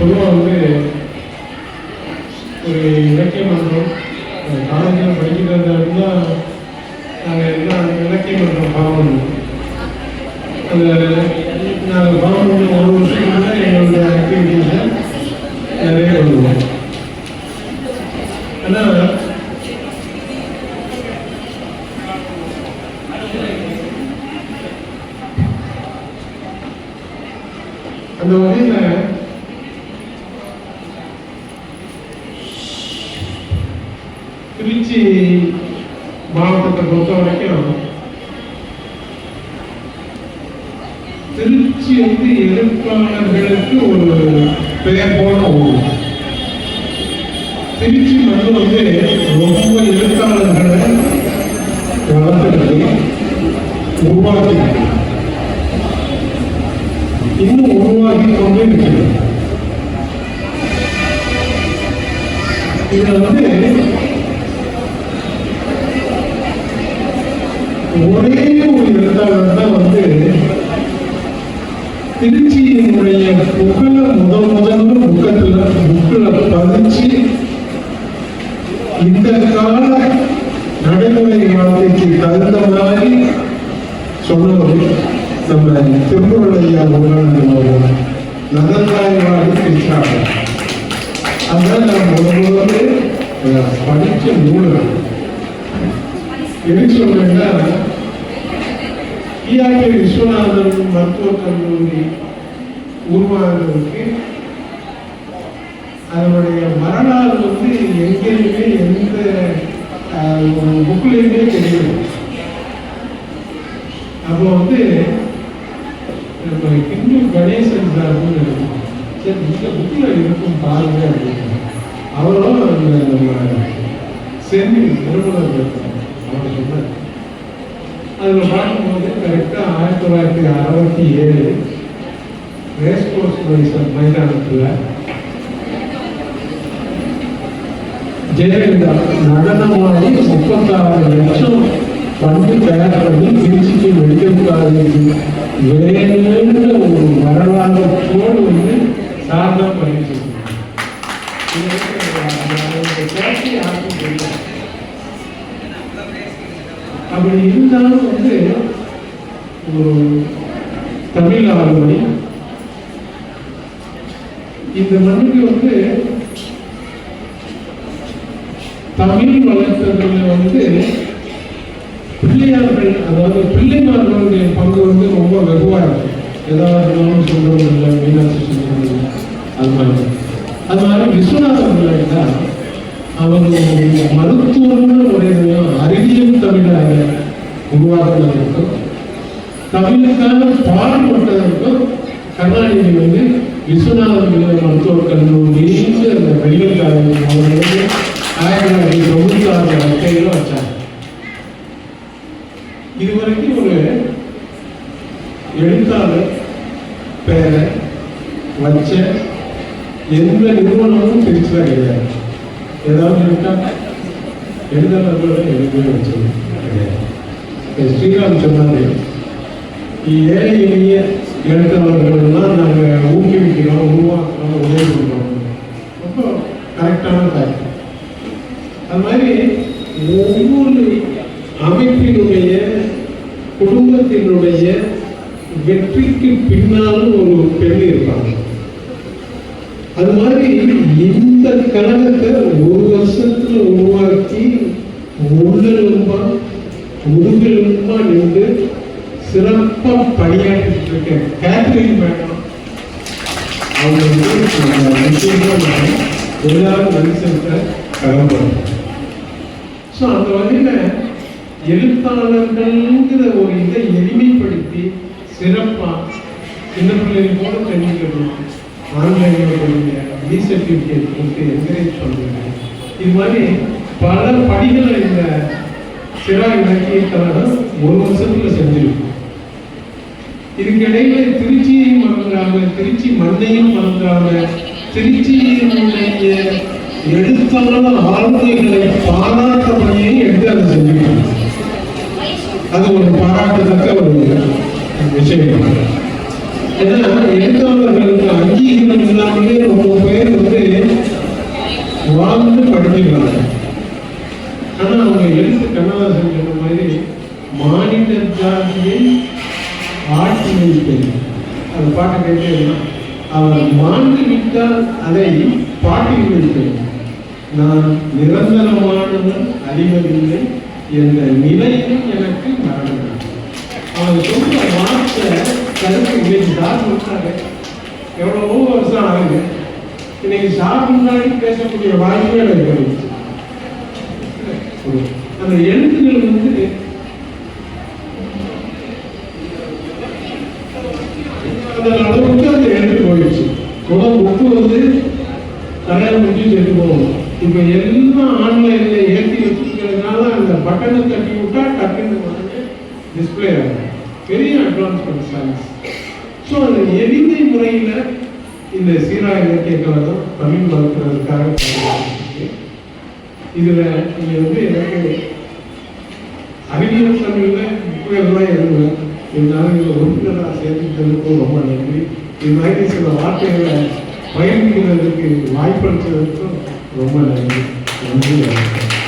பொதுவாக வந்து ஒரு இலக்கிய மன்றம் காலேஜில் படிக்கிறதா இருந்தால் நாங்கள் என்ன இலக்கிய மன்றம் பாவம் அந்த நாங்கள் பாவம் ஒரு வருஷத்துக்குள்ள எங்களுடைய ஆக்டிவிட்டீஸை நிறைய பண்ணுவோம். ஆனால் அந்த வகையில் திருச்சி மாவட்டத்தை பொறுத்த வரைக்கும் திருச்சி வந்து எழுத்தாளர்களுக்கு ஒரு பெயர் போன ஊர் திருச்சி மண் வந்து ரொம்ப எழுத்தாளர்களை வளர்த்துக்கிட்டு உருவாக்கிட்டு இன்னும் உருவாகி கொண்டே இருக்கிறது இதில் வந்து நடைமுறை வாழ்க்கைக்கு தகுந்த மாதிரி சொன்னவர் நம்ம திருமுருளையா உருவானவர் நகர்வாய்வாடி கிருஷ்ணாங்க அதான் நம்ம முதல் முதல்ல படிச்ச நூல்கள் எதுக்கு சொல்றேன்னா ஈஆர்பி விஸ்வநாதன் மருத்துவக் கல்லூரி உருவானதுக்கு அதனுடைய வரலாறு வந்து எங்கேயுமே எந்த ஒரு இருந்தே தெரியல அப்போ வந்து நம்ம கணேசன் சார் வந்து சரி இந்த புக்கில் இருக்கும் பாருங்க அப்படின்னு. அவரும் அந்த சென்னை நிறுவனர் அவர் சொன்னார் அதில் பார்க்கும்போது கரெக்டாக ஆயிரத்தி தொள்ளாயிரத்தி அறுபத்தி ஏழு ரேஸ் கோர்ஸ் மைதானத்தில் ஜெயலலிதா நடனமாடி முப்பத்தாறு லட்சம் பண்டு தயார் பண்ணி திருச்சிக்கு மெடிக்கல் காலேஜ் வேணுன்ற ஒரு வரலாற்றோடு வந்து சாதனை பண்ணிட்டு அப்படி இருந்தாலும் வந்து ஒரு தமிழ் ஆளுமை இந்த மண்ணுக்கு வந்து தமிழ் வளர்த்ததுல வந்து பிள்ளையார்கள் அதாவது பிள்ளைமார்களுடைய பங்கு வந்து ரொம்ப வெகுவாக இருக்கும் ஏதாவது இருந்தாலும் சொல்றது இல்லை மீனாட்சி சொல்றது இல்லை. அது மாதிரி. அது மாதிரி விஸ்வநாதன் பிள்ளை தான் அவர் மருத்துவம்னு ஒரு அறிவியல் தமிழாக உருவாக்குவதற்கும் தமிழுக்கான பாடுபட்டதற்கும் கருணாநிதி வந்து விஸ்வநாதன் பிள்ளை மருத்துவக் கல்லூரி அந்த மெடிக்கல் அவர்களுடைய அவர் வந்து ஆயிரத்தி தொள்ளாயிரத்தி வச்சாங்க இதுவரைக்கும் ஒரு எழுத்தாளர் பேரை வச்ச எந்த நிறுவனமும் திருச்சியில் கிடையாது ஏதாவது இருக்கா எழுதாளர்களோட எழுதி வச்சது கிடையாது ஸ்ரீராம் சொன்னாரு ஏழை எளிய எழுத்தாளர்கள்லாம் நாங்கள் ஊக்குவிக்கிறோம் உருவாக்குறோம் உதவி பண்ணுறோம் ரொம்ப கரெக்டான மாதிரி ஒவ்வொரு அமைப்பினுடைய குடும்பத்தினுடைய வெற்றிக்கு பின்னாலும் ஒரு பெண் இருப்பாங்க. அது மாதிரி இந்த கழகத்தை ஒரு வருஷத்துல உருவாக்கி உள்ளெலும்பா முதுகெலும்பா நின்று சிறப்பா பணியாற்றிட்டு இருக்கேன். Catering madam. அவங்க நிச்சயமா எல்லாரும் மனுஷன் கடன்படும் ஸோ அந்த வகையில் எழுத்தாளர்கள்ங்கிற ஒரு இதை எளிமைப்படுத்தி சிறப்பாக சின்ன பிள்ளைங்க போல தெரிஞ்சுக்கணும். ஆன்லைனில் படிங்க பி சர்டிஃபிகேட் கொடுத்து என்கரேஜ் பண்ணுங்க. இது மாதிரி பல படிகளை இந்த சிறா இலக்கிய கலடம் ஒரு வருஷத்துல செஞ்சிருக்கும் இதுக்கிடையில திருச்சியையும் மறந்துடாம திருச்சி மண்ணையும் மறந்துடாம திருச்சியினுடைய எழுத்தாளர் ஆளுமைகளை பாராட்ட பணியை எடுத்து அதை செஞ்சிருக்கோம் அது ஒரு பாராட்டத்தக்க ஒரு விஷயம். ஏன்னா எடுத்தவர்களுக்கு அங்கீகாரம் இல்லாமலே ரொம்ப பேர் வந்து வாழ்ந்து படிச்சுக்கிறாங்க. ஆனா அவங்க எழுத்து கண்ணதாசன் சொன்ன மாதிரி மாநில ஜாதியை ஆட்சி தெரியும் அந்த பாட்டை கேட்டேன்னா அவர் மாண்டு விட்டால் அதை பாட்டி வைத்தேன் நான் நிரந்தரமானவன் அறிவதில்லை என்ற நிலையும் எனக்கு மரணம். அவன் சொல்ற வார்த்தை கருத்து இன்னைக்கு சார் எவ்வளவோ வருஷம் ஆகுது. இன்னைக்கு சார் முன்னாடி பேசக்கூடிய வாய்ப்பே எனக்கு அந்த எழுத்துக்கள் வந்து அந்த அளவுக்கு அந்த எழுத்து போயிடுச்சு. குளம் புக்கு வந்து தரையை முடிச்சு செத்து போகும் இப்ப எல்லாம் ஆன்லைன்ல ஏற்றி வச்சிருக்கிறதுனால அந்த பட்டனை தட்டி விட்டா டக்குன்னு உடனே டிஸ்பிளே ஆகும். பெரிய அட்வான்ஸ்மெண்ட் சயின்ஸ் ஸோ அந்த எளிமை முறையில் இந்த சீரா இலக்கிய கழகம் தமிழ் வளர்க்கிறதுக்காக இதில் இதுல வந்து எனக்கு அறிவியல் தமிழில் புயல்லாம் எழுதுவேன் இருந்தாலும் இதில் உறுப்பினராக சேர்த்துக்கிறதுக்கும் ரொம்ப நன்றி. இது மாதிரி சில வார்த்தைகளை பயணிக்கிறதுக்கு வாய்ப்பளித்ததற்கும் ரொம்ப நன்றி. நன்றி வணக்கம்.